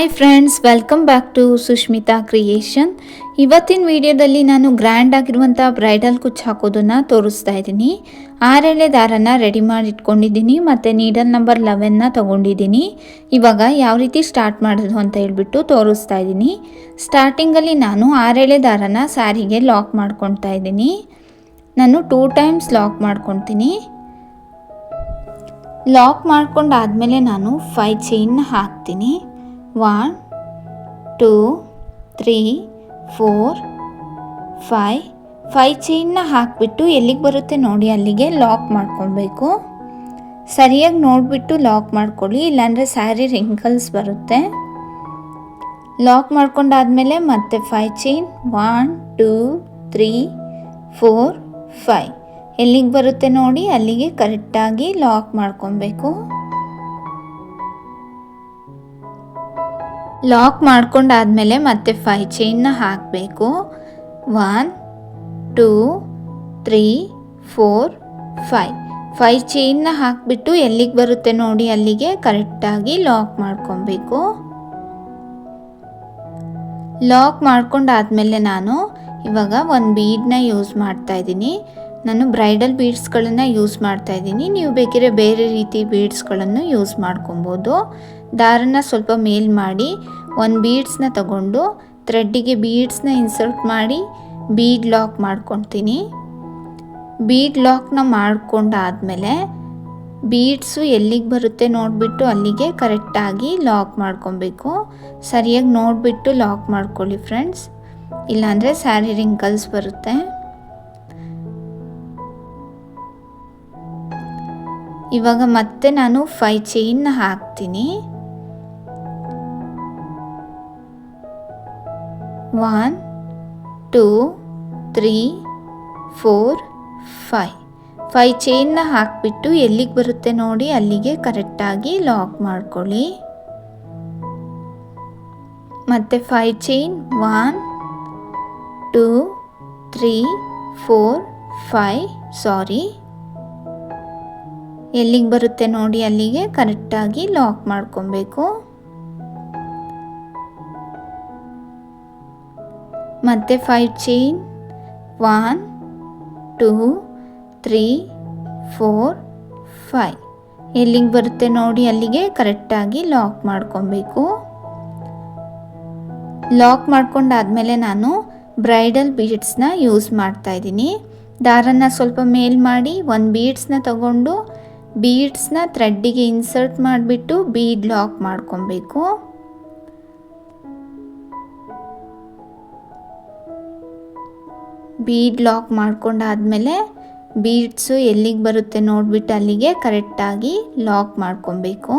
Hi friends welcome back to Sushmita creation ಇವತ್ತಿನ ವಿಡಿಯೋದಲ್ಲಿ ನಾನು ಗ್ರ್ಯಾಂಡ್ ಆಗಿರುವಂಥ ಬ್ರೈಡಲ್ ಕುಚ್ಚು ಹಾಕೋದನ್ನು ತೋರಿಸ್ತಾ ಇದ್ದೀನಿ. ಆರೆಳೆ ದಾರನ ರೆಡಿ ಮಾಡಿ ಇಟ್ಕೊಂಡಿದ್ದೀನಿ ಮತ್ತು ನೀಡಲ್ ನಂಬರ್ ಲೆವೆನ್ನ ತೊಗೊಂಡಿದ್ದೀನಿ. ಇವಾಗ ಯಾವ ರೀತಿ ಸ್ಟಾರ್ಟ್ ಮಾಡೋದು ಅಂತ ಹೇಳ್ಬಿಟ್ಟು ತೋರಿಸ್ತಾ ಇದ್ದೀನಿ. ಸ್ಟಾರ್ಟಿಂಗಲ್ಲಿ ನಾನು ಆರೆಳೆ ದಾರನ ಸ್ಯಾರಿಗೆ ಲಾಕ್ ಮಾಡ್ಕೊತಾ ಇದ್ದೀನಿ. ನಾನು ಟೂ ಟೈಮ್ಸ್ ಲಾಕ್ ಮಾಡ್ಕೊತೀನಿ. ಲಾಕ್ ಮಾಡ್ಕೊಂಡಾದಮೇಲೆ ನಾನು ಫೈ ಚೈನ್ ಹಾಕ್ತೀನಿ. One, two, three, four five five ಚೈನ್ನ ಹಾಕಿಬಿಟ್ಟು ಎಲ್ಲಿಗೆ ಬರುತ್ತೆ ನೋಡಿ, ಅಲ್ಲಿಗೆ ಲಾಕ್ ಮಾಡ್ಕೊಳ್ಬೇಕು. ಸರಿಯಾಗಿ ನೋಡಿಬಿಟ್ಟು ಲಾಕ್ ಮಾಡ್ಕೊಳ್ಳಿ, ಇಲ್ಲಾಂದರೆ ಸ್ಯಾರಿ ರಿಂಕಲ್ಸ್ ಬರುತ್ತೆ. ಲಾಕ್ ಮಾಡ್ಕೊಂಡಾದಮೇಲೆ ಮತ್ತೆ five chain, one, two, three, four five ಎಲ್ಲಿಗೆ ಬರುತ್ತೆ ನೋಡಿ, ಅಲ್ಲಿಗೆ ಕರೆಕ್ಟಾಗಿ ಲಾಕ್ ಮಾಡ್ಕೊಬೇಕು ಲಾಕ್ ಮಾಡ್ಕೊಂಡಾದ್ಮೇಲೆ ಮತ್ತೆ ಫೈ ಚೈನ್ನ ಹಾಕಬೇಕು. One two three four five five ಚೈನ್ನ ಹಾಕಿಬಿಟ್ಟು ಎಲ್ಲಿಗೆ ಬರುತ್ತೆ ನೋಡಿ, ಅಲ್ಲಿಗೆ ಕರೆಕ್ಟಾಗಿ ಲಾಕ್ ಮಾಡ್ಕೊಬೇಕು. ಲಾಕ್ ಮಾಡ್ಕೊಂಡಾದ್ಮೇಲೆ ನಾನು ಇವಾಗ ಒಂದು ಬೀಡನ್ನ ಯೂಸ್ ಮಾಡ್ತಾ ಇದ್ದೀನಿ. ನಾನು ಬ್ರೈಡಲ್ ಬೀಡ್ಸ್ಗಳನ್ನು ಯೂಸ್ ಮಾಡ್ತಾ ಇದ್ದೀನಿ. ನೀವು ಬೇಕಿದ್ರೆ ಬೇರೆ ರೀತಿ ಬೀಡ್ಸ್ಗಳನ್ನು ಯೂಸ್ ಮಾಡ್ಕೊಬೋದು. ದಾರನ ಸ್ವಲ್ಪ ಮೇಲ್ ಮಾಡಿ ಒಂದು ಬೀಡ್ಸ್ನ ತಗೊಂಡು ಥ್ರೆಡ್ಡಿಗೆ ಬೀಡ್ಸ್ನ ಇನ್ಸರ್ಟ್ ಮಾಡಿ ಬೀಡ್ ಲಾಕ್ ಮಾಡ್ಕೊತೀನಿ. ಬೀಡ್ ಲಾಕ್ನ ಮಾಡ್ಕೊಂಡಾದಮೇಲೆ ಬೀಡ್ಸು ಎಲ್ಲಿಗೆ ಬರುತ್ತೆ ನೋಡಿಬಿಟ್ಟು ಅಲ್ಲಿಗೆ ಕರೆಕ್ಟಾಗಿ ಲಾಕ್ ಮಾಡ್ಕೊಬೇಕು. ಸರಿಯಾಗಿ ನೋಡಿಬಿಟ್ಟು ಲಾಕ್ ಮಾಡ್ಕೊಳ್ಳಿ ಫ್ರೆಂಡ್ಸ್ ಇಲ್ಲಾಂದರೆ ಸ್ಯಾರಿ ರಿಂಕಲ್ಸ್ ಬರುತ್ತೆ. ಇವಾಗ ಮತ್ತೆ ನಾನು ಫೈ ಚೈನ್ನ ಹಾಕ್ತೀನಿ. One two three four five five ಚೈನ್ನ ಹಾಕಿಬಿಟ್ಟು ಎಲ್ಲಿಗೆ ಬರುತ್ತೆ ನೋಡಿ, ಅಲ್ಲಿಗೆ ಕರೆಕ್ಟಾಗಿ ಲಾಕ್ ಮಾಡ್ಕೊಳ್ಳಿ. ಮತ್ತು five chain one two three four five sorry ಎಲ್ಲಿಗೆ ಬರುತ್ತೆ ನೋಡಿ, ಅಲ್ಲಿಗೆ ಕರೆಕ್ಟಾಗಿ ಲಾಕ್ ಮಾಡ್ಕೊಬೇಕು. ಮತ್ತೆ five chain one two three four five ಎಲ್ಲಿಗೆ ಬರುತ್ತೆ ನೋಡಿ, ಅಲ್ಲಿಗೆ ಕರೆಕ್ಟಾಗಿ ಲಾಕ್ ಮಾಡ್ಕೊಬೇಕು. ಲಾಕ್ ಮಾಡ್ಕೊಂಡಾದ್ಮೇಲೆ ನಾನು ಬ್ರೈಡಲ್ ಬೀಡ್ಸ್ನ ಯೂಸ್ ಮಾಡ್ತಾ ಇದ್ದೀನಿ. ದಾರನ ಸ್ವಲ್ಪ ಮೇಲ್ ಮಾಡಿ, ಒಂದು ಬೀಡ್ಸ್ನ ತಗೊಂಡು ಬೀಡ್ಸ್ನ ಥ್ರೆಡ್ಡಿಗೆ ಇನ್ಸರ್ಟ್ ಮಾಡಿಬಿಟ್ಟು ಬೀಡ್ ಲಾಕ್ ಮಾಡ್ಕೊಬೇಕು. ಬೀಡ್ ಲಾಕ್ ಮಾಡ್ಕೊಂಡಾದ್ಮೇಲೆ ಬೀಡ್ಸು ಎಲ್ಲಿಗೆ ಬರುತ್ತೆ ನೋಡಿಬಿಟ್ಟು ಅಲ್ಲಿಗೆ ಕರೆಕ್ಟಾಗಿ ಲಾಕ್ ಮಾಡ್ಕೊಬೇಕು.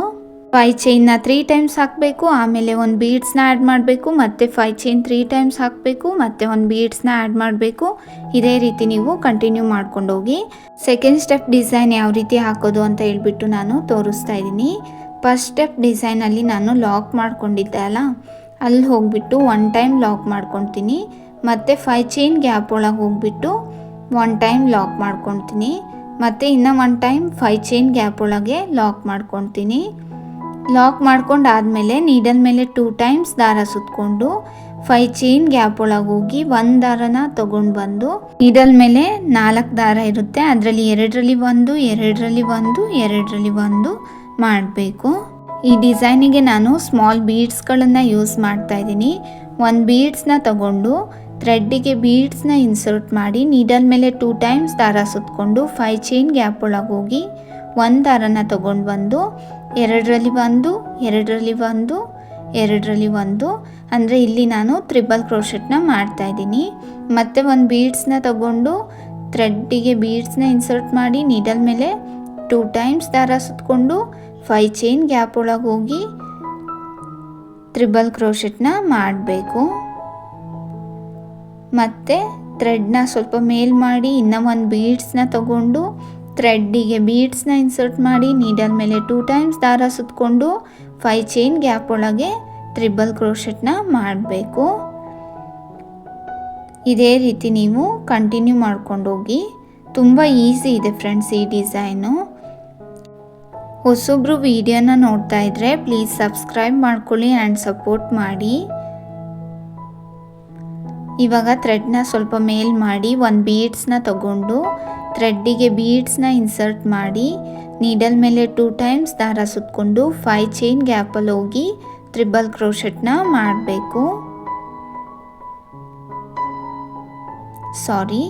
ಫೈ ಚೈನ್ನ ತ್ರೀ ಟೈಮ್ಸ್ ಹಾಕಬೇಕು, ಆಮೇಲೆ ಒಂದು ಬೀಡ್ಸ್ನ ಆ್ಯಡ್ ಮಾಡಬೇಕು, ಮತ್ತು ಫೈ ಚೈನ್ ತ್ರೀ ಟೈಮ್ಸ್ ಹಾಕಬೇಕು, ಮತ್ತು ಒಂದು ಬೀಡ್ಸ್ನ ಆ್ಯಡ್ ಮಾಡಬೇಕು. ಇದೇ ರೀತಿ ನೀವು ಕಂಟಿನ್ಯೂ ಮಾಡ್ಕೊಂಡು ಹೋಗಿ ಸೆಕೆಂಡ್ ಸ್ಟೆಪ್ ಡಿಸೈನ್ ಯಾವ ರೀತಿ ಹಾಕೋದು ಅಂತ ಹೇಳ್ಬಿಟ್ಟು ನಾನು ತೋರಿಸ್ತಾ ಇದ್ದೀನಿ. ಫಸ್ಟ್ ಸ್ಟೆಪ್ ಡಿಸೈನಲ್ಲಿ ನಾನು ಲಾಕ್ ಮಾಡ್ಕೊಂಡಿದ್ದೆ ಅಲ್ಲ, ಅಲ್ಲಿ ಹೋಗಿಬಿಟ್ಟು ಒನ್ ಟೈಮ್ ಲಾಕ್ ಮಾಡ್ಕೊತೀನಿ. ಮತ್ತು ಫೈ ಚೈನ್ ಗ್ಯಾಪ್ ಒಳಗೆ ಹೋಗಿಬಿಟ್ಟು ಒನ್ ಟೈಮ್ ಲಾಕ್ ಮಾಡ್ಕೊತೀನಿ. ಮತ್ತು ಇನ್ನೂ one time five chain gap ಒಳಗೆ ಲಾಕ್ ಮಾಡ್ಕೊತೀನಿ. ಲಾಕ್ ಮಾಡ್ಕೊಂಡಾದಮೇಲೆ ನೀಡಲ್ ಮೇಲೆ ಟೂ ಟೈಮ್ಸ್ ದಾರ ಸುತ್ತಕೊಂಡು ಫೈ ಚೈನ್ ಗ್ಯಾಪ್ ಒಳಗೆ ಹೋಗಿ ಒಂದು ದಾರನ ತೊಗೊಂಡು ಬಂದು ನೀಡಲ್ ಮೇಲೆ ನಾಲ್ಕು ದಾರ ಇರುತ್ತೆ. ಅದರಲ್ಲಿ ಎರಡರಲ್ಲಿ ಒಂದು ಎರಡರಲ್ಲಿ ಒಂದು ಎರಡರಲ್ಲಿ ಒಂದು ಮಾಡಬೇಕು. ಈ ಡಿಸೈನಿಗೆ ನಾನು ಸ್ಮಾಲ್ ಬೀಡ್ಸ್ಗಳನ್ನು ಯೂಸ್ ಮಾಡ್ತಾ ಇದ್ದೀನಿ. ಒಂದು ಬೀಡ್ಸ್ನ ತಗೊಂಡು ಥ್ರೆಡ್ಡಿಗೆ ಬೀಡ್ಸ್ನ ಇನ್ಸರ್ಟ್ ಮಾಡಿ ನೀಡಲ್ ಮೇಲೆ ಟೂ ಟೈಮ್ಸ್ ದಾರ ಸುತ್ತಕೊಂಡು ಫೈ ಚೈನ್ ಗ್ಯಾಪ್ ಒಳಗೆ ಹೋಗಿ ಒಂದು ದಾರನ ತೊಗೊಂಡು ಬಂದು, ಎರಡರಲ್ಲಿ ಒಂದು ಎರಡರಲ್ಲಿ ಒಂದು ಎರಡರಲ್ಲಿ ಒಂದು. ಅಂದರೆ ಇಲ್ಲಿ ನಾನು ತ್ರಿಬಲ್ ಕ್ರೋಶೆಟ್ನ ಮಾಡ್ತಾಯಿದ್ದೀನಿ ಮತ್ತು ಒಂದು ಬೀಡ್ಸ್ನ ತಗೊಂಡು ಥ್ರೆಡ್ಡಿಗೆ ಬೀಡ್ಸ್ನ ಇನ್ಸರ್ಟ್ ಮಾಡಿ ನೀಡಲ್ ಮೇಲೆ ಟೂ ಟೈಮ್ಸ್ ದಾರ ಸುತ್ತಕೊಂಡು ಫೈವ್ ಚೈನ್ ಗ್ಯಾಪ್ ಒಳಗೆ ಹೋಗಿ ತ್ರಿಬಲ್ ಕ್ರೋಶೆಟ್ನ ಮಾಡಬೇಕು. ಮತ್ತು ಥ್ರೆಡ್ನ ಸ್ವಲ್ಪ ಮೇಲ್ ಮಾಡಿ, ಇನ್ನೂ ಒಂದು ಬೀಡ್ಸ್ನ ತಗೊಂಡು ಥ್ರೆಡ್ಡಿಗೆ ಬೀಡ್ಸ್ನ ಇನ್ಸರ್ಟ್ ಮಾಡಿ ನೀಡಲ್ ಮೇಲೆ ಟೂ ಟೈಮ್ಸ್ ದಾರ ಸುತ್ತಕೊಂಡು ಫೈ ಚೈನ್ ಗ್ಯಾಪ್ ಒಳಗೆ ತ್ರಿಬಲ್ ಕ್ರೋಶೆಟ್ನ ಮಾಡಬೇಕು. ಇದೇ ರೀತಿ ನೀವು ಕಂಟಿನ್ಯೂ ಮಾಡ್ಕೊಂಡು ಹೋಗಿ, ತುಂಬ ಈಸಿ ಇದೆ ಫ್ರೆಂಡ್ಸ್ ಈ ಡಿಸೈನು ಹೊಸೊಬ್ರು ವಿಡಿಯೋನ ನೋಡ್ತಾ ಇದ್ರೆ ಪ್ಲೀಸ್ ಸಬ್ಸ್ಕ್ರೈಬ್ ಮಾಡ್ಕೊಳ್ಳಿ ಆ್ಯಂಡ್ ಸಪೋರ್ಟ್ ಮಾಡಿ. ಇವಾಗ ಥ್ರೆಡ್ನ ಸ್ವಲ್ಪ ಮೇಲ್ ಮಾಡಿ ಒಂದು ಬೀಡ್ಸ್ನ ತಗೊಂಡು ಥ್ರೆಡ್ಡಿಗೆ ಬೀಡ್ಸ್ನ ಇನ್ಸರ್ಟ್ ಮಾಡಿ ನೀಡಲ್ ಮೇಲೆ ಟೂ ಟೈಮ್ಸ್ ದಾರ ಸುತ್ತಕೊಂಡು ಫೈ ಚೈನ್ ಗ್ಯಾಪಲ್ಲಿ ಹೋಗಿ ತ್ರಿಬಲ್ ಕ್ರೋಶೆಟ್ನ ಮಾಡಬೇಕು. ಸಾರಿ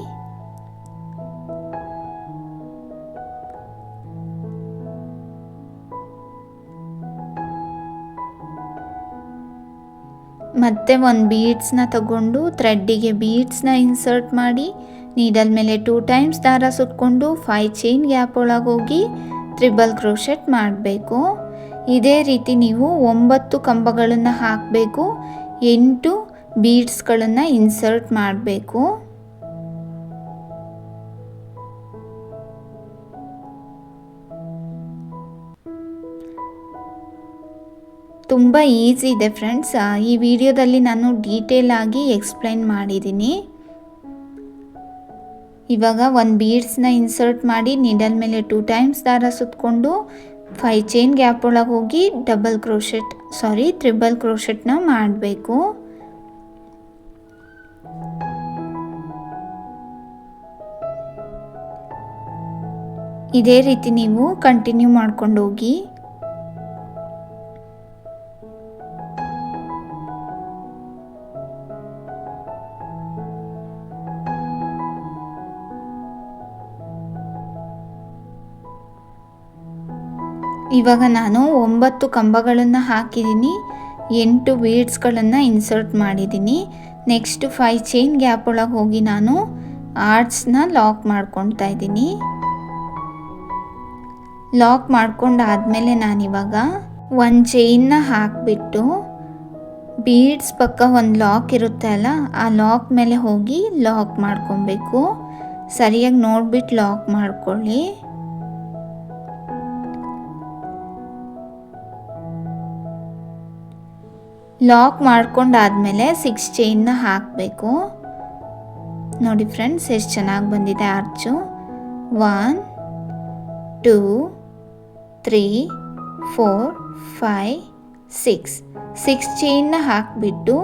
ಮತ್ತೆ ಒಂದು ಬೀಡ್ಸ್ನ ತಗೊಂಡು ಥ್ರೆಡ್ಡಿಗೆ ಬೀಡ್ಸ್ನ ಇನ್ಸರ್ಟ್ ಮಾಡಿ ನೀಡಲ್ ಮೇಲೆ ಟೂ ಟೈಮ್ಸ್ ದಾರ ಸುತ್ತಕೊಂಡು ಫೈ ಚೈನ್ ಗ್ಯಾಪ್ ಒಳಗೆ ಹೋಗಿ ತ್ರಿಬಲ್ ಕ್ರೋಶೆಟ್ ಮಾಡಬೇಕು. ಇದೇ ರೀತಿ ನೀವು ಒಂಬತ್ತು ಕಂಬಗಳನ್ನು ಹಾಕಬೇಕು, ಎಂಟು ಬೀಡ್ಸ್ಗಳನ್ನು ಇನ್ಸರ್ಟ್ ಮಾಡಬೇಕು. ತುಂಬ ಈಸಿ ಇದೆ ಫ್ರೆಂಡ್ಸ್ ಈ ವಿಡಿಯೋದಲ್ಲಿ ನಾನು ಡೀಟೇಲ್ ಆಗಿ ಎಕ್ಸ್ಪ್ಲೈನ್ ಮಾಡಿದ್ದೀನಿ ಇವಾಗ ಒಂದು ಬೀಡ್ಸ್ನ ಇನ್ಸರ್ಟ್ ಮಾಡಿ ನೀಡಲ್ ಮೇಲೆ ಟೂ ಟೈಮ್ಸ್ ದಾರ ಸುತ್ತಕೊಂಡು ಫೈ ಚೈನ್ ಗ್ಯಾಪ್ ಒಳಗೆ ಹೋಗಿ ಡಬಲ್ ಕ್ರೋಶೆಟ್ ಸಾರಿ ತ್ರಿಬಲ್ ಕ್ರೋಶೆಟ್ನ ಮಾಡಬೇಕು. ಇದೇ ರೀತಿ ನೀವು ಕಂಟಿನ್ಯೂ ಮಾಡ್ಕೊಂಡು ಹೋಗಿ. ಇವಾಗ ನಾನು ಒಂಬತ್ತು ಕಂಬಗಳನ್ನು ಹಾಕಿದ್ದೀನಿ ಎಂಟು ಬೀಡ್ಸ್ಗಳನ್ನು ಇನ್ಸರ್ಟ್ ಮಾಡಿದ್ದೀನಿ ನೆಕ್ಸ್ಟ್ ಫೈ ಚೈನ್ ಗ್ಯಾಪ್ ಒಳಗೆ ಹೋಗಿ ನಾನು ಆರ್ಟ್ಸ್ನ ಲಾಕ್ ಮಾಡ್ಕೊತಾ ಇದ್ದೀನಿ ಲಾಕ್ ಮಾಡ್ಕೊಂಡಾದಮೇಲೆ ನಾನಿವಾಗ ಒಂದು ಚೈನ್ನ ಹಾಕಿಬಿಟ್ಟು ಬೀಡ್ಸ್ ಪಕ್ಕ ಒಂದು ಲಾಕ್ ಇರುತ್ತೆ ಅಲ್ಲ, ಆ ಲಾಕ್ ಮೇಲೆ ಹೋಗಿ ಲಾಕ್ ಮಾಡ್ಕೊಬೇಕು. ಸರಿಯಾಗಿ ನೋಡ್ಬಿಟ್ಟು ಲಾಕ್ ಮಾಡ್ಕೊಳ್ಳಿ. ಲಾಕ್ ಮಾಡ್ಕೊಂಡಾದ್ಮೇಲೆ ಸಿಕ್ಸ್ ಚೈನ್ನ ಹಾಕಬೇಕು. ನೋಡಿ ಫ್ರೆಂಡ್ಸ್ ಎಷ್ಟು ಚೆನ್ನಾಗಿ ಬಂದಿದೆ arch one two three four five six six ಚೈನ್ನ ಹಾಕಿಬಿಟ್ಟು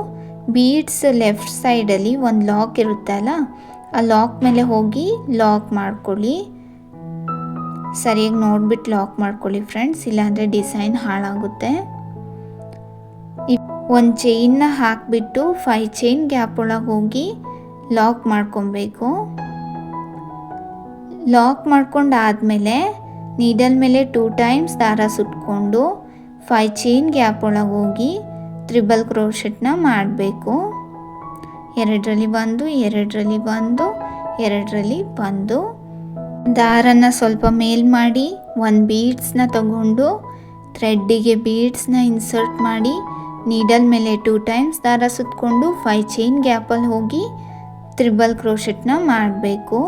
ಬೀಡ್ಸ್ ಲೆಫ್ಟ್ ಸೈಡಲ್ಲಿ ಒಂದು ಲಾಕ್ ಇರುತ್ತೆ ಅಲ್ಲ? ಆ ಲಾಕ್ ಮೇಲೆ ಹೋಗಿ ಲಾಕ್ ಮಾಡ್ಕೊಳ್ಳಿ. ಸರಿಯಾಗಿ ನೋಡ್ಬಿಟ್ಟು ಲಾಕ್ ಮಾಡ್ಕೊಳ್ಳಿ ಫ್ರೆಂಡ್ಸ್ ಇಲ್ಲಾಂದರೆ ಡಿಸೈನ್ ಹಾಳಾಗುತ್ತೆ. ಒಂದು ಚೈನ್ನ ಹಾಕಿಬಿಟ್ಟು ಫೈ ಚೈನ್ ಗ್ಯಾಪ್ ಒಳಗೆ ಹೋಗಿ ಲಾಕ್ ಮಾಡ್ಕೊಬೇಕು. ಲಾಕ್ ಮಾಡ್ಕೊಂಡಾದಮೇಲೆ ನೀಡಲ್ ಮೇಲೆ ಟೂ ಟೈಮ್ಸ್ ದಾರ ಸುಟ್ಕೊಂಡು ಫೈ ಚೈನ್ ಗ್ಯಾಪ್ ಒಳಗೆ ಹೋಗಿ ತ್ರಿಬಲ್ ಕ್ರೋಶೆಟ್ನ ಮಾಡಬೇಕು. ಎರಡರಲ್ಲಿ ಬಂದು ಎರಡರಲ್ಲಿ ಬಂದು ಎರಡರಲ್ಲಿ ಬಂದು ದಾರನ ಸ್ವಲ್ಪ ಮೇಲ್ ಮಾಡಿ, ಒಂದು ಬೀಡ್ಸ್ನ ತಗೊಂಡು ಥ್ರೆಡ್ಡಿಗೆ ಬೀಡ್ಸ್ನ ಇನ್ಸರ್ಟ್ ಮಾಡಿ ನೀಡಲ್ ಮೇಲೆ ಟೂ ಟೈಮ್ಸ್ ದಾರ ಸುತ್ತಕೊಂಡು ಫೈ ಚೈನ್ ಗ್ಯಾಪಲ್ಲಿ ಹೋಗಿ ತ್ರಿಬಲ್ ಕ್ರೋಶೆಟ್ನ ಮಾಡಬೇಕು.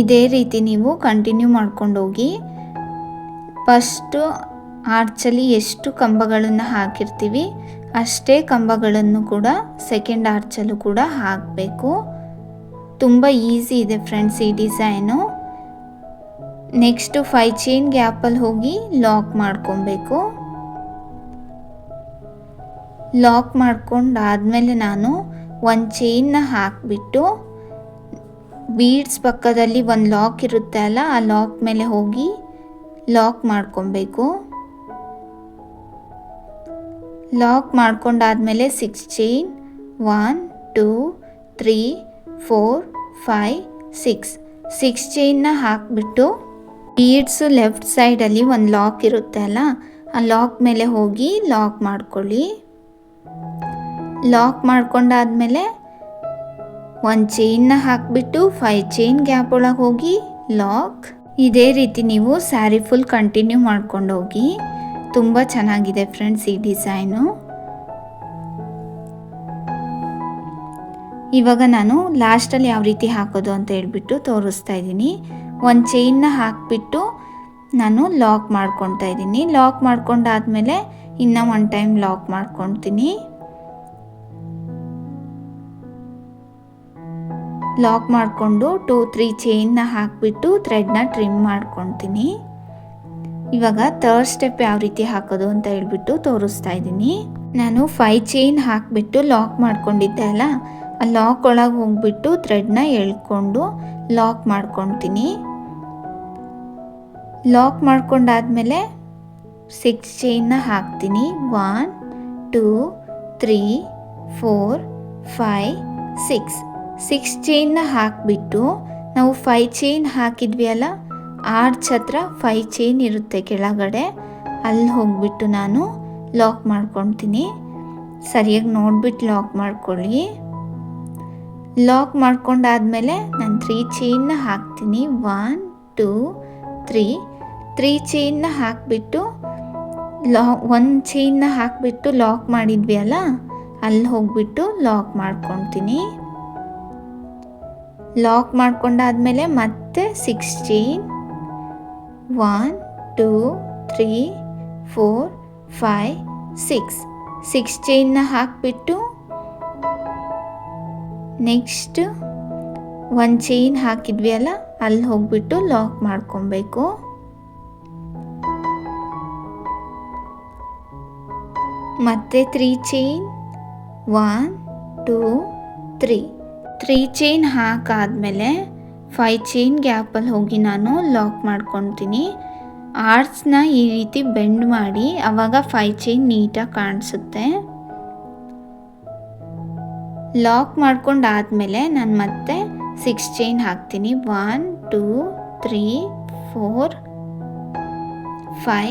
ಇದೇ ರೀತಿ ನೀವು ಕಂಟಿನ್ಯೂ ಮಾಡ್ಕೊಂಡು ಹೋಗಿ ಫಸ್ಟು ಆರ್ಚಲ್ಲಿ ಎಷ್ಟು ಕಂಬಗಳನ್ನು ಹಾಕಿರ್ತೀವಿ ಅಷ್ಟೇ ಕಂಬಗಳನ್ನು ಕೂಡ ಸೆಕೆಂಡ್ ಆರ್ಚಲ್ಲೂ ಕೂಡ ಹಾಕಬೇಕು. ತುಂಬ ಈಸಿ ಇದೆ ಫ್ರೆಂಡ್ಸ್ ಈ ಡಿಸೈನು ನೆಕ್ಸ್ಟು ಫೈ ಚೈನ್ ಗ್ಯಾಪಲ್ಲಿ ಹೋಗಿ ಲಾಕ್ ಮಾಡ್ಕೊಬೇಕು. ಲಾಕ್ ಮಾಡ್ಕೊಂಡಾದಮೇಲೆ ನಾನು ಒಂದು ಚೈನ್ನ ಹಾಕಿಬಿಟ್ಟು ಬೀಡ್ಸ್ ಪಕ್ಕದಲ್ಲಿ ಒಂದು ಲಾಕ್ ಇರುತ್ತೆ ಅಲ್ಲ, ಆ ಲಾಕ್ ಮೇಲೆ ಹೋಗಿ ಲಾಕ್ ಮಾಡ್ಕೊಬೇಕು. Lock ಮಾಡ್ಕೊಂಡಾದಮೇಲೆ six chain one two three four five six six ಚೈನ್ನ ಹಾಕಿಬಿಟ್ಟು ಬೀಡ್ಸು ಲೆಫ್ಟ್ ಸೈಡಲ್ಲಿ ಒಂದು ಲಾಕ್ ಇರುತ್ತೆ ಅಲ್ಲ, ಆ ಲಾಕ್ ಮೇಲೆ ಹೋಗಿ ಲಾಕ್ ಮಾಡ್ಕೊಳ್ಳಿ. ಲಾಕ್ ಮಾಡ್ಕೊಂಡಾದ್ಮೇಲೆ ಒಂದು ಚೈನ್ನ ಹಾಕಿಬಿಟ್ಟು ಫೈ ಚೈನ್ ಗ್ಯಾಪ್ ಒಳಗೆ ಹೋಗಿ ಲಾಕ್ ಇದೇ ರೀತಿ ನೀವು ಸ್ಯಾರಿ ಫುಲ್ ಕಂಟಿನ್ಯೂ ಮಾಡ್ಕೊಂಡು ಹೋಗಿ ತುಂಬ ಚೆನ್ನಾಗಿದೆ ಫ್ರೆಂಡ್ಸ್ ಈ ಡಿಸೈನು ಇವಾಗ ನಾನು ಲಾಸ್ಟಲ್ಲಿ ಯಾವ ರೀತಿ ಹಾಕೋದು ಅಂತ ಹೇಳ್ಬಿಟ್ಟು ತೋರಿಸ್ತಾ ಇದ್ದೀನಿ. ಒಂದು ಚೈನ್ನ ಹಾಕಿಬಿಟ್ಟು ನಾನು ಲಾಕ್ ಮಾಡ್ಕೊತಾ ಇದ್ದೀನಿ. ಲಾಕ್ ಮಾಡ್ಕೊಂಡಾದ್ಮೇಲೆ ಇನ್ನೂ ಒನ್ ಟೈಮ್ ಲಾಕ್ ಮಾಡ್ಕೊತೀನಿ. ಲಾಕ್ ಮಾಡಿಕೊಂಡು ಟೂ ತ್ರೀ ಚೈನ್ನ ಹಾಕಿಬಿಟ್ಟು ಥ್ರೆಡ್ನ ಟ್ರಿಮ್ ಮಾಡ್ಕೊತೀನಿ. ಇವಾಗ ಥರ್ಡ್ ಸ್ಟೆಪ್ ಯಾವ ರೀತಿ ಹಾಕೋದು ಅಂತ ಹೇಳ್ಬಿಟ್ಟು ತೋರಿಸ್ತಾ ಇದ್ದೀನಿ. ನಾನು ಫೈ ಚೈನ್ ಹಾಕಿಬಿಟ್ಟು ಲಾಕ್ ಮಾಡ್ಕೊಂಡಿದ್ದೆ ಅಲ್ಲ, ಆ ಲಾಕ್ ಒಳಗೆ ಹೋಗ್ಬಿಟ್ಟು ಥ್ರೆಡ್ನ ಎಳ್ಕೊಂಡು ಲಾಕ್ ಮಾಡ್ಕೊತೀನಿ. ಲಾಕ್ ಮಾಡ್ಕೊಂಡಾದ್ಮೇಲೆ ಸಿಕ್ಸ್ ಚೈನ್ನ ಹಾಕ್ತೀನಿ. One two three four five six six ಚೈನ್ನ ಹಾಕಿಬಿಟ್ಟು ನಾವು ಫೈ ಚೈನ್ ಹಾಕಿದ್ವಿ ಅಲ್ಲ ಆರ್ಚ್ ಹತ್ರ ಫೈ ಚೈನ್ ಇರುತ್ತೆ ಕೆಳಗಡೆ. ಅಲ್ಲಿ ಹೋಗ್ಬಿಟ್ಟು ನಾನು ಲಾಕ್ ಮಾಡ್ಕೊತೀನಿ ಸರಿಯಾಗಿ ನೋಡ್ಬಿಟ್ಟು ಲಾಕ್ ಮಾಡ್ಕೊಳ್ಳಿ. ಲಾಕ್ ಮಾಡ್ಕೊಂಡಾದ್ಮೇಲೆ ನಾನು ತ್ರೀ ಚೈನ್ನ ಹಾಕ್ತೀನಿ. ಒನ್ ಟೂ ತ್ರೀ ತ್ರೀ ಚೈನ್ನ ಹಾಕಿಬಿಟ್ಟು ಲಾ ಒನ್ ಚೈನ್ನ ಹಾಕಿಬಿಟ್ಟು ಲಾಕ್ ಮಾಡಿದ್ವಿ ಅಲ್ಲ ಅಲ್ಲಿ ಹೋಗ್ಬಿಟ್ಟು ಲಾಕ್ ಮಾಡ್ಕೊತೀನಿ ಲಾಕ್ ಮಾಡ್ಕೊಂಡಾದ್ಮೇಲೆ ಮತ್ತೆ sixteen one two three four five six ಸಿಕ್ಸ್ಟೀನ್ನ ಹಾಕಿಬಿಟ್ಟು ನೆಕ್ಸ್ಟ್ ಒಂದು ಚೈನ್ ಹಾಕಿದ್ವಿ ಅಲ್ಲ ಅಲ್ಲಿ ಹೋಗ್ಬಿಟ್ಟು ಲಾಕ್ ಮಾಡ್ಕೊಬೇಕು. ಮತ್ತೆ three chain one two three three chain ಹಾಕಾದಮೇಲೆ five chain ಗ್ಯಾಪಲ್ಲಿ ಹೋಗಿ ನಾನು ಲಾಕ್ ಮಾಡ್ಕೊತೀನಿ. ಆರ್ಟ್ಸ್ನ ಈ ರೀತಿ ಬೆಂಡ್ ಮಾಡಿ ಆವಾಗ ಫೈ ಚೈನ್ ನೀಟಾಗಿ ಕಾಣಿಸುತ್ತೆ. ಲಾಕ್ ಮಾಡ್ಕೊಂಡಾದಮೇಲೆ ನಾನು ಮತ್ತೆ ಸಿಕ್ಸ್ ಚೈನ್ ಹಾಕ್ತೀನಿ. One two three four five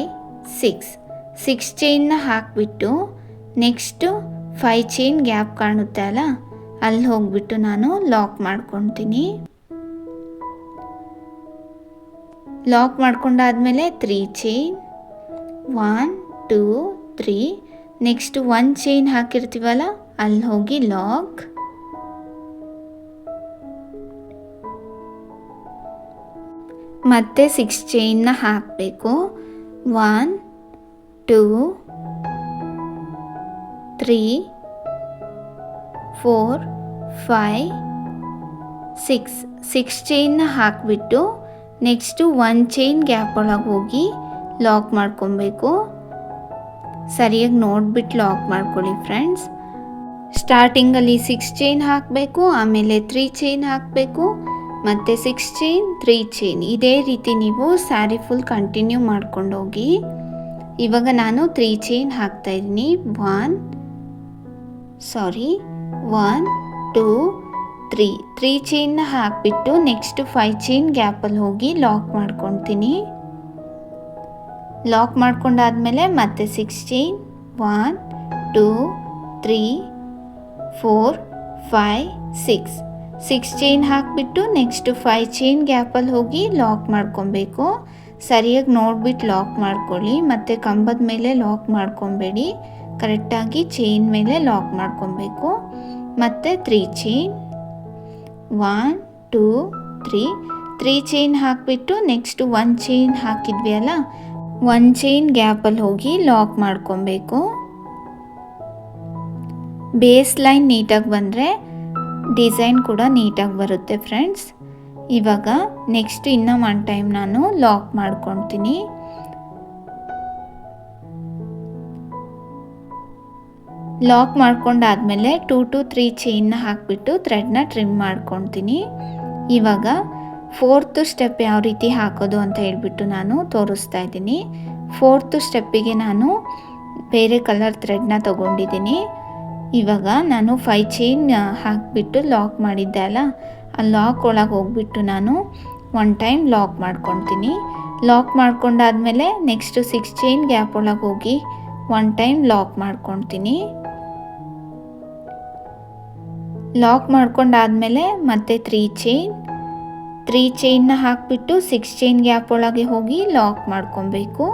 six six ಚೈನ್ನ ಹಾಕಿಬಿಟ್ಟು ನೆಕ್ಸ್ಟು ಫೈ ಚೈನ್ ಗ್ಯಾಪ್ ಕಾಣುತ್ತೆ ಅಲ್ಲ? ಅಲ್ಲಿ ಹೋಗ್ಬಿಟ್ಟು ನಾನು ಲಾಕ್ ಮಾಡ್ಕೊತೀನಿ. Lock ಮಾಡ್ಕೊಂಡಾದ್ಮೇಲೆ three chain. One, two, three. Next one chain ಹಾಕಿರ್ತೀವಲ್ಲ, ಅಲ್ಲಿ ಹೋಗಿ ಲಾಕ್. ಮತ್ತೆ ಸಿಕ್ಸ್ ಚೈನ್ನ ಹಾಕಬೇಕು. One, two, three. Four five six six ಚೈನ್ನ ಹಾಕಿಬಿಟ್ಟು ನೆಕ್ಸ್ಟು ಒನ್ ಚೈನ್ ಗ್ಯಾಪ್ ಒಳಗೆ ಹೋಗಿ ಲಾಕ್ ಮಾಡ್ಕೊಬೇಕು. ಸರಿಯಾಗಿ ನೋಡಿಬಿಟ್ಟು ಲಾಕ್ ಮಾಡ್ಕೊಳ್ಳಿ ಫ್ರೆಂಡ್ಸ್ ಸ್ಟಾರ್ಟಿಂಗಲ್ಲಿ ಸಿಕ್ಸ್ ಚೈನ್ ಹಾಕಬೇಕು, ಆಮೇಲೆ ತ್ರೀ ಚೈನ್ ಹಾಕಬೇಕು, ಮತ್ತು ಸಿಕ್ಸ್ ಚೈನ್ ತ್ರೀ ಚೈನ್ ಇದೇ ರೀತಿ ನೀವು ಸ್ಯಾರಿ ಫುಲ್ ಕಂಟಿನ್ಯೂ ಮಾಡ್ಕೊಂಡು ಹೋಗಿ ಇವಾಗ ನಾನು ತ್ರೀ ಚೈನ್ ಹಾಕ್ತಾಯಿದ್ದೀನಿ one sorry one two three three ಚೈನ್ನ ಹಾಕಿಬಿಟ್ಟು ನೆಕ್ಸ್ಟ್ ಫೈವ್ ಚೈನ್ ಗ್ಯಾಪಲ್ಲಿ ಹೋಗಿ ಲಾಕ್ ಮಾಡ್ಕೊತೀನಿ. ಲಾಕ್ ಮಾಡ್ಕೊಂಡಾದ್ಮೇಲೆ ಮತ್ತೆ six chain one two three four five six six chain ಹಾಕಿಬಿಟ್ಟು ನೆಕ್ಸ್ಟ್ ಫೈವ್ ಚೈನ್ ಗ್ಯಾಪಲ್ಲಿ ಹೋಗಿ ಲಾಕ್ ಮಾಡ್ಕೊಬೇಕು. ಸರಿಯಾಗಿ ನೋಡ್ಬಿಟ್ಟು ಲಾಕ್ ಮಾಡ್ಕೊಳ್ಳಿ. ಮತ್ತು ಕಂಬದ ಮೇಲೆ ಲಾಕ್ ಮಾಡ್ಕೊಬೇಡಿ. ಕರೆಕ್ಟಾಗಿ ಚೈನ್ ಮೇಲೆ ಲಾಕ್ ಮಾಡ್ಕೊಬೇಕು. ಮತ್ತು three chain. One, two, three. Three chain ಹಾಕಿಬಿಟ್ಟು ನೆಕ್ಸ್ಟ್ ಒನ್ ಚೈನ್ ಹಾಕಿದ್ವಿ ಅಲ್ಲ? ಒನ್ ಚೈನ್ ಗ್ಯಾಪಲ್ಲಿ ಹೋಗಿ ಲಾಕ್ ಮಾಡ್ಕೊಬೇಕು. ಬೇಸ್ ಲೈನ್ ನೀಟಾಗಿ ಬಂದರೆ ಡಿಸೈನ್ ಕೂಡ ನೀಟಾಗಿ ಬರುತ್ತೆ ಫ್ರೆಂಡ್ಸ್. ಇವಾಗ ನೆಕ್ಸ್ಟ್ ಇನ್ನೂ ಒನ್ ಟೈಮ್ ನಾನು ಲಾಕ್ ಮಾಡ್ಕೊತೀನಿ ಲಾಕ್ ಮಾಡ್ಕೊಂಡಾದ್ಮೇಲೆ ಟೂ ಟು ತ್ರೀ ಚೈನ್ನ ಹಾಕಿಬಿಟ್ಟು ಥ್ರೆಡ್ನ ಟ್ರಿಮ್ ಮಾಡ್ಕೊತೀನಿ. ಇವಾಗ ಫೋರ್ತ್ ಸ್ಟೆಪ್ ಯಾವ ರೀತಿ ಹಾಕೋದು ಅಂತ ಹೇಳಿಬಿಟ್ಟು ನಾನು ತೋರಿಸ್ತಾ ಇದ್ದೀನಿ. ಫೋರ್ತ್ ಸ್ಟೆಪ್ಪಿಗೆ ನಾನು ಬೇರೆ ಕಲರ್ ಥ್ರೆಡ್ನ ತೊಗೊಂಡಿದ್ದೀನಿ. ಇವಾಗ ನಾನು ಫೈ ಚೈನ್ ಹಾಕಿಬಿಟ್ಟು ಲಾಕ್ ಮಾಡಿದ್ದೆ ಅಲ್ಲ, ಆ ಲಾಕ್ ಒಳಗೆ ಹೋಗ್ಬಿಟ್ಟು ನಾನು ಒನ್ ಟೈಮ್ ಲಾಕ್ ಮಾಡ್ಕೊತೀನಿ. ಲಾಕ್ ಮಾಡ್ಕೊಂಡಾದಮೇಲೆ ನೆಕ್ಸ್ಟು ಸಿಕ್ಸ್ ಚೈನ್ ಗ್ಯಾಪ್ ಒಳಗೆ ಹೋಗಿ ಒನ್ ಟೈಮ್ ಲಾಕ್ ಮಾಡ್ಕೊತೀನಿ. ಲಾಕ್ ಮಾಡ್ಕೊಂಡಾದ್ಮೇಲೆ ಮತ್ತೆ ತ್ರೀ ಚೈನ್ ತ್ರೀ ಚೈನ್ನ ಹಾಕಿಬಿಟ್ಟು ಸಿಕ್ಸ್ ಚೈನ್ ಗ್ಯಾಪ್ ಒಳಗೆ ಹೋಗಿ ಲಾಕ್ ಮಾಡ್ಕೊಬೇಕು.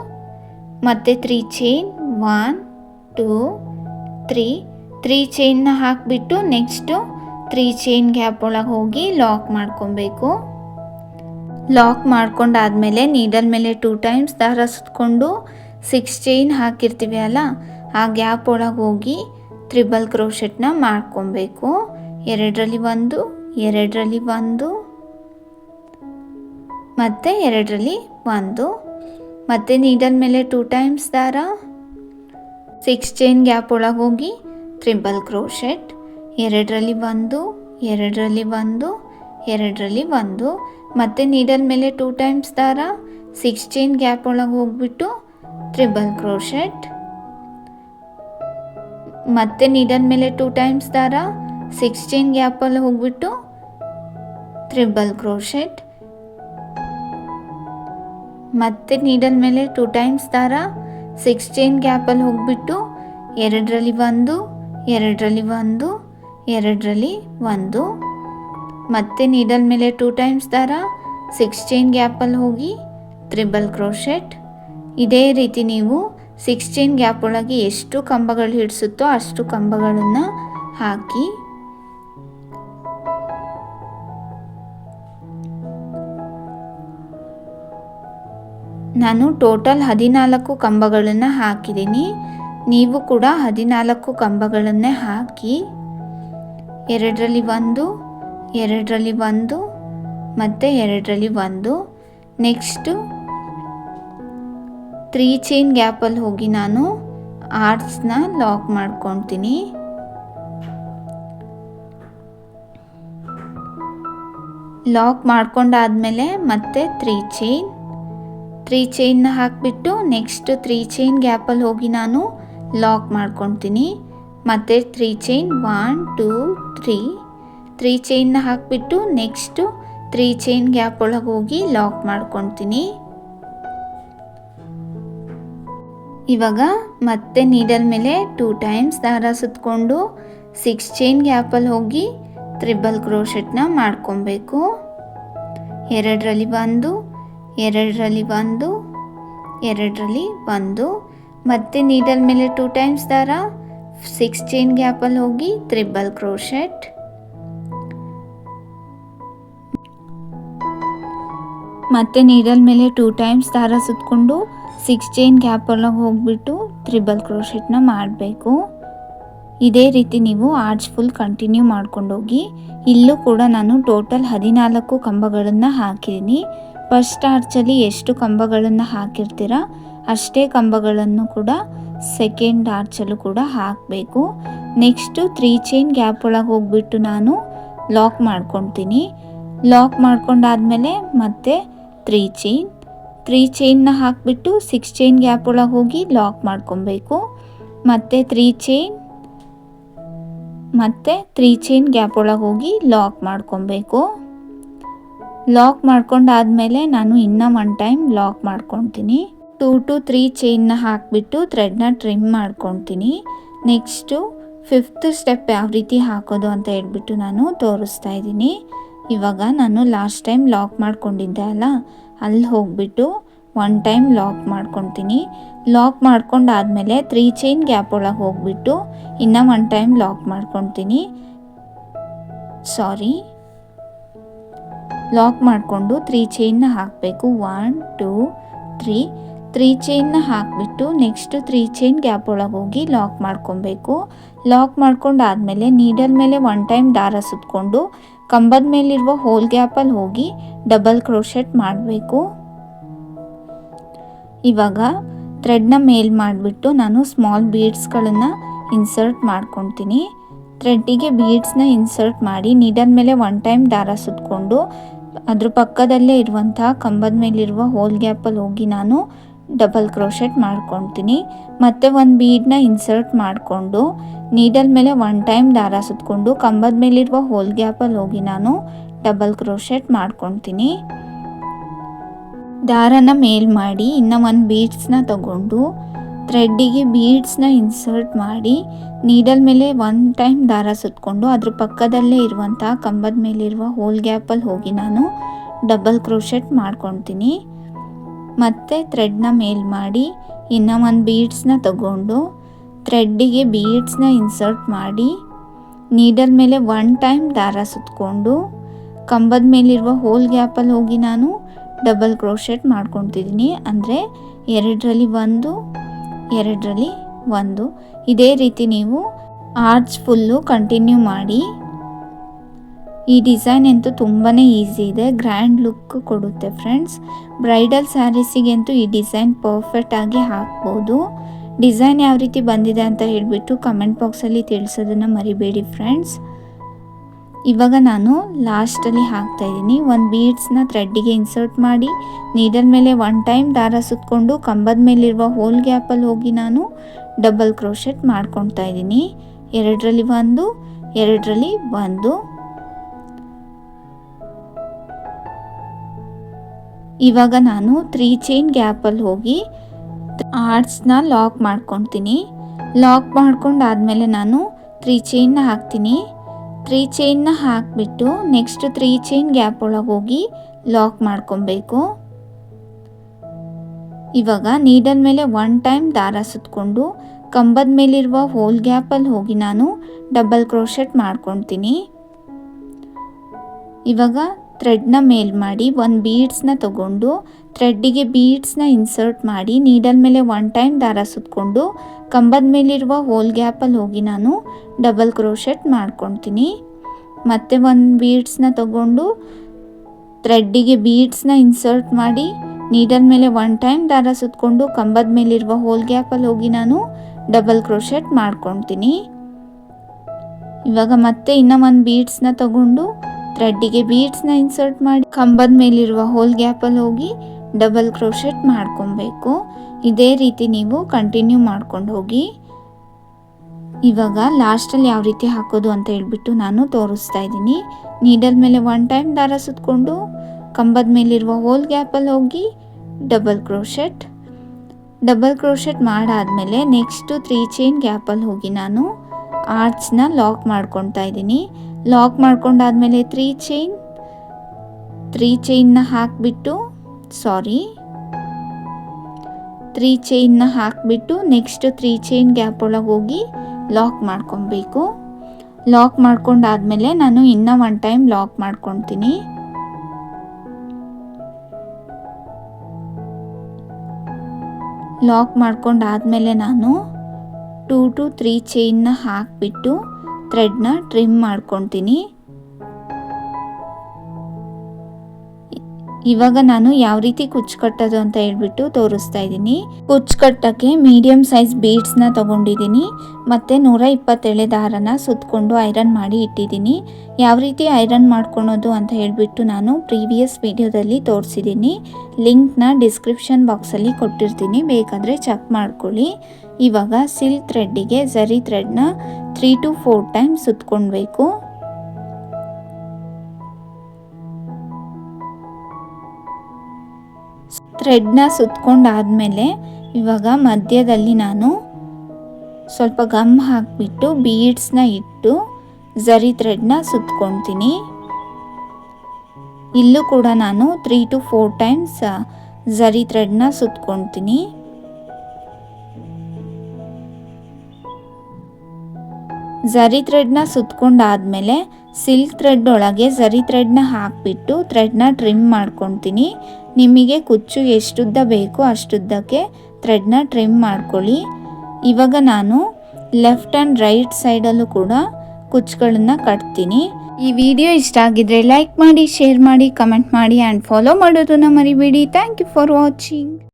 ಮತ್ತು three chain one two three three ಚೈನ್ನ ಹಾಕಿಬಿಟ್ಟು ನೆಕ್ಸ್ಟು ತ್ರೀ ಚೈನ್ ಗ್ಯಾಪ್ ಒಳಗೆ ಹೋಗಿ ಲಾಕ್ ಮಾಡ್ಕೊಬೇಕು. ಲಾಕ್ ಮಾಡ್ಕೊಂಡಾದ್ಮೇಲೆ ನೀಡಲ್ ಮೇಲೆ ಟೂ ಟೈಮ್ಸ್ ದಾರ ಸುತ್ಕೊಂಡು ಸಿಕ್ಸ್ ಚೈನ್ ಹಾಕಿರ್ತೀವಿ ಅಲ್ಲ, ಆ ಗ್ಯಾಪ್ ಒಳಗೆ ಹೋಗಿ ತ್ರಿಬಲ್ ಕ್ರೋಶೆಟ್ನ ಮಾಡ್ಕೊಬೇಕು. ಎರಡರಲ್ಲಿ ಒಂದು ಎರಡರಲ್ಲಿ ಒಂದು, ಮತ್ತು ಎರಡರಲ್ಲಿ ಒಂದು. ಮತ್ತೆ ನೀಡಲ್ ಮೇಲೆ ಟೂ ಟೈಮ್ಸ್ ದಾರ. ಸಿಕ್ಸ್ ಚೈನ್ ಗ್ಯಾಪ್ ಒಳಗೆ ಹೋಗಿ ತ್ರಿಬಲ್ ಕ್ರೋಶೆಟ್ ಎರಡರಲ್ಲಿ ಒಂದು ಎರಡರಲ್ಲಿ ಒಂದು ಎರಡರಲ್ಲಿ ಒಂದು. ಮತ್ತೆ ನೀಡಲ್ ಮೇಲೆ ಟೂ ಟೈಮ್ಸ್ ದಾರ. ಸಿಕ್ಸ್ ಚೈನ್ ಗ್ಯಾಪ್ ಒಳಗೆ ಹೋಗ್ಬಿಟ್ಟು ತ್ರಿಬಲ್ ಕ್ರೋಶೆಟ್ ಮತ್ತೆ ನೀಡಲ್ ಮೇಲೆ ಟೂ ಟೈಮ್ಸ್ ದಾರ. ಸಿಕ್ಸ್ ಚೈನ್ ಗ್ಯಾಪಲ್ಲಿ ಹೋಗ್ಬಿಟ್ಟು ತ್ರಿಬಲ್ ಕ್ರೋಶೆಟ್ ಮತ್ತೆ ನೀಡಲ್ ಮೇಲೆ ಟೂ ಟೈಮ್ಸ್ ದಾರ ಸಿಕ್ಸ್ಟೀನ್ ಗ್ಯಾಪಲ್ಲಿ ಹೋಗ್ಬಿಟ್ಟು ಎರಡರಲ್ಲಿ ಒಂದು ಎರಡರಲ್ಲಿ ಒಂದು ಎರಡರಲ್ಲಿ ಒಂದು. ಮತ್ತೆ ನೀಡಲ್ ಮೇಲೆ ಟೂ ಟೈಮ್ಸ್ ದಾರ ಸಿಕ್ಸ್ಟೀನ್ ಗ್ಯಾಪಲ್ಲಿ ಹೋಗಿ ತ್ರಿಬಲ್ ಕ್ರೋಶೆಟ್ ಇದೇ ರೀತಿ ನೀವು ಸಿಕ್ಸ್ ಚೈನ್ ಗ್ಯಾಪ್ ಒಳಗೆ ಎಷ್ಟು ಕಂಬಗಳು ಹಿಡಿಸುತ್ತೋ ಅಷ್ಟು ಕಂಬಗಳನ್ನು ಹಾಕಿ ನಾನು ಟೋಟಲ್ ಹದಿನಾಲ್ಕು ಕಂಬಗಳನ್ನು ಹಾಕಿದ್ದೀನಿ. ನೀವು ಕೂಡ ಹದಿನಾಲ್ಕು ಕಂಬಗಳನ್ನೇ ಹಾಕಿ, ಎರಡರಲ್ಲಿ ಒಂದು ಎರಡರಲ್ಲಿ ಒಂದು, ಮತ್ತು ಎರಡರಲ್ಲಿ ಒಂದು. ನೆಕ್ಸ್ಟು, ತ್ರೀ ಚೈನ್ ಗ್ಯಾಪಲ್ಲಿ ಹೋಗಿ ನಾನು ಆರ್ಟ್ಸ್ನ ಲಾಕ್ ಮಾಡ್ಕೊತೀನಿ ಲಾಕ್ ಮಾಡ್ಕೊಂಡಾದ್ಮೇಲೆ ಮತ್ತೆ ತ್ರೀ ಚೈನ್. ತ್ರೀ ಚೈನ್ನ ಹಾಕಿಬಿಟ್ಟು ನೆಕ್ಸ್ಟ್ ತ್ರೀ ಚೈನ್ ಗ್ಯಾಪಲ್ಲಿ ಹೋಗಿ ನಾನು ಲಾಕ್ ಮಾಡ್ಕೊತೀನಿ. ಮತ್ತು three chain one two three three ಚೈನ್ನ ಹಾಕಿಬಿಟ್ಟು ನೆಕ್ಸ್ಟು ತ್ರೀ ಚೈನ್ ಗ್ಯಾಪ್ ಒಳಗೆ ಹೋಗಿ ಲಾಕ್ ಮಾಡ್ಕೊತೀನಿ. ಇವಾಗ ಮತ್ತೆ ನೀಡಲ್ ಮೇಲೆ ಟೂ ಟೈಮ್ಸ್ ದಾರ ಸುತ್ತಕೊಂಡು ಸಿಕ್ಸ್ ಚೈನ್ ಗ್ಯಾಪಲ್ಲಿ ಹೋಗಿ ತ್ರಿಬಲ್ ಕ್ರೋಶೆಟ್ನ ಮಾಡ್ಕೊಬೇಕು. ಎರಡರಲ್ಲಿ ಒಂದು ಎರಡರಲ್ಲಿ ಒಂದು ಎರಡರಲ್ಲಿ ಒಂದು. ಮತ್ತೆ ನೀಡಲ್ ಮೇಲೆ ಟೂ ಟೈಮ್ಸ್ ದಾರ. ಸಿಕ್ಸ್ ಚೈನ್ ಗ್ಯಾಪಲ್ಲಿ ಹೋಗಿ ತ್ರಿಬಲ್ ಕ್ರೋಶೆಟ್ ಮತ್ತೆ ನೀಡಲ್ ಮೇಲೆ ಟೂ ಟೈಮ್ಸ್ ದಾರ ಸುತ್ತಕೊಂಡು ಸಿಕ್ಸ್ ಚೈನ್ ಗ್ಯಾಪ್ ಹೋಗಿಬಿಟ್ಟು ಹೋಗ್ಬಿಟ್ಟು ತ್ರಿಬಲ್ ಕ್ರೋಶೆಟ್ನ ಮಾಡಬೇಕು. ಇದೇ ರೀತಿ ನೀವು ಆರ್ಚ್ ಫುಲ್ ಕಂಟಿನ್ಯೂ ಮಾಡ್ಕೊಂಡೋಗಿ ಇಲ್ಲೂ ಕೂಡ ನಾನು ಟೋಟಲ್ ಹದಿನಾಲ್ಕು ಕಂಬಗಳನ್ನು ಹಾಕಿದ್ದೀನಿ ಫಸ್ಟ್ ಆರ್ಚಲ್ಲಿ ಎಷ್ಟು ಕಂಬಗಳನ್ನು ಹಾಕಿರ್ತೀರ, ಅಷ್ಟೇ ಕಂಬಗಳನ್ನು ಕೂಡ ಸೆಕೆಂಡ್ ಆರ್ಚಲ್ಲೂ ಕೂಡ ಹಾಕಬೇಕು. ನೆಕ್ಸ್ಟು ತ್ರೀ ಚೈನ್ ಗ್ಯಾಪ್ ಒಳಗೆ ಹೋಗ್ಬಿಟ್ಟು ನಾನು ಲಾಕ್ ಮಾಡ್ಕೊತೀನಿ. ಲಾಕ್ ಮಾಡ್ಕೊಂಡಾದ್ಮೇಲೆ ಮತ್ತೆ ತ್ರೀ ಚೈನ್ ತ್ರೀ ಚೈನ್ನ ಹಾಕಿಬಿಟ್ಟು ಸಿಕ್ಸ್ ಚೈನ್ ಗ್ಯಾಪ್ ಒಳಗೆ ಹೋಗಿ ಲಾಕ್ ಮಾಡ್ಕೊಬೇಕು. ಮತ್ತು ತ್ರೀ ಚೈನ್ ಮತ್ತೆ ತ್ರೀ ಚೈನ್ ಗ್ಯಾಪ್ ಒಳಗೆ ಹೋಗಿ ಲಾಕ್ ಮಾಡ್ಕೊಬೇಕು. ಲಾಕ್ ಮಾಡ್ಕೊಂಡಾದ್ಮೇಲೆ ನಾನು ಇನ್ನೂ ಒನ್ ಟೈಮ್ ಲಾಕ್ ಮಾಡ್ಕೊತೀನಿ. ಟೂ ಟು ತ್ರೀ ಚೈನ್ನ ಹಾಕಿಬಿಟ್ಟು ಥ್ರೆಡ್ನ ಟ್ರಿಮ್ ಮಾಡ್ಕೊತೀನಿ. ನೆಕ್ಸ್ಟು ಫಿಫ್ತ್ ಸ್ಟೆಪ್ ಯಾವ ರೀತಿ ಹಾಕೋದು ಅಂತ ಹೇಳ್ಬಿಟ್ಟು ನಾನು ತೋರಿಸ್ತಾ ಇದ್ದೀನಿ. ಇವಾಗ ನಾನು ಲಾಸ್ಟ್ ಟೈಮ್ ಲಾಕ್ ಮಾಡ್ಕೊಂಡಿದ್ದೆ ಅಲ್ಲ ಅಲ್ಲಿ ಹೋಗ್ಬಿಟ್ಟು ಒನ್ ಟೈಮ್ ಲಾಕ್ ಮಾಡ್ಕೊತೀನಿ. ಲಾಕ್ ಮಾಡ್ಕೊಂಡಾದ್ಮೇಲೆ ತ್ರೀ ಚೈನ್ ಗ್ಯಾಪ್ ಒಳಗೆ ಹೋಗ್ಬಿಟ್ಟು ಇನ್ನೂ ಒನ್ ಟೈಮ್ ಲಾಕ್ ಮಾಡ್ಕೊತೀನಿ. ಸಾರಿ ಲಾಕ್ ಮಾಡಿಕೊಂಡು ತ್ರೀ ಚೈನ್ನ ಹಾಕಬೇಕು. ಒನ್ ಟೂ ತ್ರೀ ತ್ರೀ ಚೈನ್ನ ಹಾಕಿಬಿಟ್ಟು ನೆಕ್ಸ್ಟ್ ತ್ರೀ ಚೈನ್ ಗ್ಯಾಪ್ ಒಳಗೆ ಹೋಗಿ ಲಾಕ್ ಮಾಡ್ಕೊಬೇಕು. ಲಾಕ್ ಮಾಡ್ಕೊಂಡಾದ್ಮೇಲೆ ನೀಡಲ್ ಮೇಲೆ ಒನ್ ಟೈಮ್ ದಾರ ಸುತ್ತಕೊಂಡು ಕಂಬದ ಮೇಲಿರುವ ಹೋಲ್ ಗ್ಯಾಪಲ್ಲಿ ಹೋಗಿ ಡಬಲ್ ಕ್ರೋಶೆಟ್ ಮಾಡಬೇಕು. ಇವಾಗ ಥ್ರೆಡ್ನ ಮೇಲ್ ಮಾಡಿಬಿಟ್ಟು ನಾನು ಸ್ಮಾಲ್ ಬೀಡ್ಸ್ಗಳನ್ನು ಇನ್ಸರ್ಟ್ ಮಾಡ್ಕೊತೀನಿ. ಥ್ರೆಡ್ಡಿಗೆ ಬೀಡ್ಸ್ನ ಇನ್ಸರ್ಟ್ ಮಾಡಿ ನೀಡಲ್ ಮೇಲೆ ಒನ್ ಟೈಮ್ ದಾರ ಸುತ್ತಕೊಂಡು ಅದ್ರ ಪಕ್ಕದಲ್ಲೇ ಇರುವಂತಹ ಕಂಬದ ಮೇಲಿರುವ ಹೋಲ್ ಗ್ಯಾಪಲ್ಲಿ ಹೋಗಿ ನಾನು ಡಬಲ್ ಕ್ರೋಶೆಟ್ ಮಾಡ್ಕೊತೀನಿ ಮತ್ತು ಒಂದು ಬೀಡನ್ನ ಇನ್ಸರ್ಟ್ ಮಾಡಿಕೊಂಡು ನೀಡಲ್ ಮೇಲೆ ಒನ್ ಟೈಮ್ ದಾರ ಸುತ್ತಕೊಂಡು ಕಂಬದ ಮೇಲಿರುವ ಹೋಲ್ ಗ್ಯಾಪಲ್ಲಿ ಹೋಗಿ ನಾನು ಡಬಲ್ ಕ್ರೋಶೆಟ್ ಮಾಡ್ಕೊತೀನಿ ದಾರನ ಮೇಲ್ ಮಾಡಿ, ಇನ್ನು ಒಂದು ಬೀಡ್ಸ್ನ ತಗೊಂಡು ಥ್ರೆಡ್ಡಿಗೆ ಬೀಡ್ಸ್ನ ಇನ್ಸರ್ಟ್ ಮಾಡಿ ನೀಡಲ್ ಮೇಲೆ ಒನ್ ಟೈಮ್ ದಾರ ಸುತ್ತಕೊಂಡು ಅದ್ರ ಪಕ್ಕದಲ್ಲೇ ಇರುವಂಥ ಕಂಬದ ಮೇಲಿರುವ ಹೋಲ್ ಗ್ಯಾಪಲ್ಲಿ ಹೋಗಿ ನಾನು ಡಬಲ್ ಕ್ರೋಶೆಟ್ ಮಾಡ್ಕೊತೀನಿ ಮತ್ತು ಥ್ರೆಡ್ನ ಮೇಲ್ ಮಾಡಿ ಇನ್ನು ಒಂದು ಬೀಡ್ಸ್ನ ತಗೊಂಡು ಥ್ರೆಡ್ಡಿಗೆ ಬೀಡ್ಸ್ನ ಇನ್ಸರ್ಟ್ ಮಾಡಿ ನೀಡಲ್ ಮೇಲೆ ಒನ್ ಟೈಮ್ ದಾರ ಸುತ್ತಕೊಂಡು ಕಂಬದ ಮೇಲಿರುವ ಹೋಲ್ ಗ್ಯಾಪಲ್ಲಿ ಹೋಗಿ ನಾನು ಡಬಲ್ ಕ್ರೋಶೆಟ್ ಮಾಡ್ಕೊತಿದ್ದೀನಿ ಅಂದರೆ ಎರಡರಲ್ಲಿ ಒಂದು ಎರಡರಲ್ಲಿ ಒಂದು. ಇದೇ ರೀತಿ ನೀವು ಆರ್ಚ್ ಫುಲ್ಲು ಕಂಟಿನ್ಯೂ ಮಾಡಿ. ಈ ಡಿಸೈನ್ ಅಂತೂ ತುಂಬಾ ಈಸಿ ಇದೆ. ಗ್ರ್ಯಾಂಡ್ ಲುಕ್ ಕೊಡುತ್ತೆ ಫ್ರೆಂಡ್ಸ್ ಬ್ರೈಡಲ್ ಸ್ಯಾರೀಸಿಗಂತೂ ಈ ಡಿಸೈನ್ ಪರ್ಫೆಕ್ಟಾಗಿ ಹಾಕ್ಬೋದು. ಡಿಸೈನ್ ಯಾವ ರೀತಿ ಬಂದಿದೆ ಅಂತ ಹೇಳಿಬಿಟ್ಟು ಕಮೆಂಟ್ ಬಾಕ್ಸಲ್ಲಿ ತಿಳಿಸೋದನ್ನು ಮರಿಬೇಡಿ ಫ್ರೆಂಡ್ಸ್ ಇವಾಗ ನಾನು ಲಾಸ್ಟಲ್ಲಿ ಹಾಕ್ತಾಯಿದ್ದೀನಿ ಒಂದು ಬೀಡ್ಸ್ನ ಥ್ರೆಡ್ಡಿಗೆ ಇನ್ಸರ್ಟ್ ಮಾಡಿ ನೀಡಲ್ ಮೇಲೆ ಒನ್ ಟೈಮ್ ದಾರ ಸುತ್ತಕೊಂಡು ಕಂಬದ ಮೇಲಿರುವ ಹೋಲ್ ಗ್ಯಾಪಲ್ಲಿ ಹೋಗಿ ನಾನು ಡಬಲ್ ಕ್ರೋಶೆಟ್ ಮಾಡ್ಕೊತಾ ಇದ್ದೀನಿ. ಎರಡರಲ್ಲಿ ಒಂದು ಎರಡರಲ್ಲಿ ಒಂದು. ಇವಾಗ ನಾನು ತ್ರೀ ಚೈನ್ ಗ್ಯಾಪಲ್ಲಿ ಹೋಗಿ ಆರ್ಟ್ಸ್ನ ಲಾಕ್ ಮಾಡ್ಕೊತೀನಿ. ಲಾಕ್ ಮಾಡ್ಕೊಂಡಾದಮೇಲೆ ನಾನು ತ್ರೀ ಚೈನ್ನ ಹಾಕ್ತೀನಿ. ತ್ರೀ ಚೈನ್ನ ಹಾಕಿಬಿಟ್ಟು ನೆಕ್ಸ್ಟ್ ತ್ರೀ ಚೈನ್ ಗ್ಯಾಪ್ ಒಳಗೆ ಹೋಗಿ ಲಾಕ್ ಮಾಡ್ಕೊಬೇಕು. ಇವಾಗ ನೀಡಲ್ ಮೇಲೆ ಒನ್ ಟೈಮ್ ದಾರ ಸುತ್ತಕೊಂಡು ಕಂಬದ ಮೇಲಿರುವ ಹೋಲ್ ಗ್ಯಾಪಲ್ಲಿ ಹೋಗಿ ನಾನು ಡಬಲ್ ಕ್ರೋಶೆಟ್ ಮಾಡ್ಕೊತೀನಿ ಇವಾಗ ಥ್ರೆಡ್ನ ಮೇಲ್ ಮಾಡಿ ಒಂದು ಬೀಡ್ಸ್ನ ತಗೊಂಡು ಥ್ರೆಡ್ಡಿಗೆ ಬೀಡ್ಸ್ನ ಇನ್ಸರ್ಟ್ ಮಾಡಿ ನೀಡಲ್ ಮೇಲೆ ಒನ್ ಟೈಮ್ ದಾರ ಸುತ್ತಕೊಂಡು ಕಂಬದ ಮೇಲಿರುವ ಹೋಲ್ ಗ್ಯಾಪಲ್ಲಿ ಹೋಗಿ ನಾನು ಡಬಲ್ ಕ್ರೋಶೆಟ್ ಮಾಡ್ಕೊತೀನಿ ಮತ್ತು ಒಂದು ಬೀಡ್ಸ್ನ ತಗೊಂಡು ಥ್ರೆಡ್ಡಿಗೆ ಬೀಡ್ಸ್ನ ಇನ್ಸರ್ಟ್ ಮಾಡಿ ನೀಡಲ್ ಮೇಲೆ ಒನ್ ಟೈಮ್ ದಾರ ಸುತ್ತಕೊಂಡು ಕಂಬದ ಮೇಲಿರುವ ಹೋಲ್ ಗ್ಯಾಪಲ್ಲಿ ಹೋಗಿ ನಾನು ಡಬಲ್ ಕ್ರೋಶೆಟ್ ಮಾಡ್ಕೊತೀನಿ ಇವಾಗ ಮತ್ತೆ ಇನ್ನೂ ಒಂದು ಬೀಡ್ಸ್ನ ತಗೊಂಡು ಥ್ರೆಡ್ಡಿಗೆ ಬೀಡ್ಸ್ನ ಇನ್ಸರ್ಟ್ ಮಾಡಿ ಕಂಬದ ಮೇಲಿರುವ ಹೋಲ್ ಗ್ಯಾಪಲ್ಲಿ ಹೋಗಿ ಡಬಲ್ ಕ್ರೋಶೆಟ್ ಮಾಡ್ಕೊಬೇಕು. ಇದೇ ರೀತಿ ನೀವು ಕಂಟಿನ್ಯೂ ಮಾಡ್ಕೊಂಡು ಹೋಗಿ. ಇವಾಗ ಲಾಸ್ಟಲ್ಲಿ ಯಾವ ರೀತಿ ಹಾಕೋದು ಅಂತ ಹೇಳ್ಬಿಟ್ಟು ನಾನು ತೋರಿಸ್ತಾ ಇದ್ದೀನಿ. ನೀಡಲ್ ಮೇಲೆ ಒನ್ ಟೈಮ್ ದಾರ ಸುತ್ತಕೊಂಡು ಕಂಬದ ಮೇಲಿರುವ ಹೋಲ್ ಗ್ಯಾಪಲ್ಲಿ ಹೋಗಿ ಡಬಲ್ ಕ್ರೋಶೆಟ್. ಡಬಲ್ ಕ್ರೋಶೆಟ್ ಮಾಡಾದಮೇಲೆ ನೆಕ್ಸ್ಟು ತ್ರೀ ಚೈನ್ ಗ್ಯಾಪಲ್ಲಿ ಹೋಗಿ ನಾನು ಆರ್ಚ್ನ ಲಾಕ್ ಮಾಡ್ಕೊತಾ ಇದ್ದೀನಿ. ಲಾಕ್ ಮಾಡ್ಕೊಂಡಾದ್ಮೇಲೆ ತ್ರೀ ಚೈನ್ ತ್ರೀ ಚೈನ್ನ ಹಾಕಿಬಿಟ್ಟು ಸಾರಿ ತ್ರೀ ಚೈನ್ನ ಹಾಕಿಬಿಟ್ಟು ನೆಕ್ಸ್ಟ್ ತ್ರೀ ಚೈನ್ ಗ್ಯಾಪ್ ಒಳಗೆ ಹೋಗಿ ಲಾಕ್ ಮಾಡ್ಕೊಬೇಕು. ಲಾಕ್ ಮಾಡ್ಕೊಂಡಾದ್ಮೇಲೆ ನಾನು ಇನ್ನೂ ಒನ್ ಟೈಮ್ ಲಾಕ್ ಮಾಡ್ಕೊತೀನಿ ಲಾಕ್ ಮಾಡ್ಕೊಂಡಾದ್ಮೇಲೆ ನಾನು ಟೂ ಟು ತ್ರೀ ಚೈನ್ನ ಹಾಕಿಬಿಟ್ಟು ಥ್ರೆಡ್ನ ಟ್ರಿಮ್ ಮಾಡ್ಕೊತೀನಿ ಇವಾಗ ನಾನು ಯಾವ ರೀತಿ ಕುಚ್ಚು ಕಟ್ಟೋದು ಅಂತ ಹೇಳ್ಬಿಟ್ಟು ತೋರಿಸ್ತಾ ಇದ್ದೀನಿ. ಕುಚ್ಚು ಕಟ್ಟಕ್ಕೆ ಮೀಡಿಯಮ್ ಸೈಜ್ ಬೀಡ್ಸ್ನ ತಗೊಂಡಿದ್ದೀನಿ. ಮತ್ತು ನೂರ ಇಪ್ಪತ್ತೇಳೆ ದಾರನ ಸುತ್ತಕೊಂಡು ಐರನ್ ಮಾಡಿ ಇಟ್ಟಿದ್ದೀನಿ. ಯಾವ ರೀತಿ ಐರನ್ ಮಾಡ್ಕೊಳೋದು ಅಂತ ಹೇಳಿಬಿಟ್ಟು ನಾನು ಪ್ರೀವಿಯಸ್ ವಿಡಿಯೋದಲ್ಲಿ ತೋರಿಸಿದ್ದೀನಿ. ಲಿಂಕ್ನ ಡಿಸ್ಕ್ರಿಪ್ಷನ್ ಬಾಕ್ಸಲ್ಲಿ ಕೊಟ್ಟಿರ್ತೀನಿ. ಬೇಕಾದರೆ ಚೆಕ್ ಮಾಡ್ಕೊಳ್ಳಿ. ಇವಾಗ ಸಿಲ್ ಥ್ರೆಡ್ಡಿಗೆ ಝರಿ ಥ್ರೆಡ್ನ ತ್ರೀ ಟು ಫೋರ್ ಟೈಮ್ ಸುತ್ಕೊಳ್ಬೇಕು ಥ್ರೆಡ್ನ ಸುತ್ಕೊಂಡಾದಮೇಲೆ ಇವಾಗ ಮಧ್ಯದಲ್ಲಿ ನಾನು ಸ್ವಲ್ಪ ಗಮ್ ಹಾಕಿಬಿಟ್ಟು ಬೀಡ್ಸ್ನ ಇಟ್ಟು ಝರಿ ಥ್ರೆಡ್ನ ಸುತ್ಕೊಳ್ತೀನಿ ಇಲ್ಲೂ ಕೂಡ ನಾನು three to four times zari ಥ್ರೆಡ್ನ ಸುತ್ಕೊಳ್ತೀನಿ ಝರಿ ಥ್ರೆಡ್ನ ಸುತ್ಕೊಂಡಾದ್ಮೇಲೆ ಸಿಲ್ಕ್ ಥ್ರೆಡ್ ಒಳಗೆ ಝರಿ ಥ್ರೆಡ್ನ ಹಾಕಿಬಿಟ್ಟು ಥ್ರೆಡ್ನ ಟ್ರಿಮ್ ಮಾಡ್ಕೊತೀನಿ. ನಿಮಗೆ ಕುಚ್ಚು ಎಷ್ಟುದ್ದ ಬೇಕೋ ಅಷ್ಟುದ್ದಕ್ಕೆ ಥ್ರೆಡ್ನ ಟ್ರಿಮ್ ಮಾಡ್ಕೊಳ್ಳಿ. ಇವಾಗ ನಾನು ಲೆಫ್ಟ್ ಆ್ಯಂಡ್ ರೈಟ್ ಸೈಡಲ್ಲೂ ಕೂಡ ಕುಚ್ಚುಗಳನ್ನ ಕಟ್ತೀನಿ. ಈ ವಿಡಿಯೋ ಇಷ್ಟ ಆಗಿದ್ರೆ ಲೈಕ್ ಮಾಡಿ ಶೇರ್ ಮಾಡಿ ಕಮೆಂಟ್ ಮಾಡಿ ಆ್ಯಂಡ್ ಫಾಲೋ ಮಾಡೋದನ್ನು ಮರಿಬೇಡಿ. Thank you for watching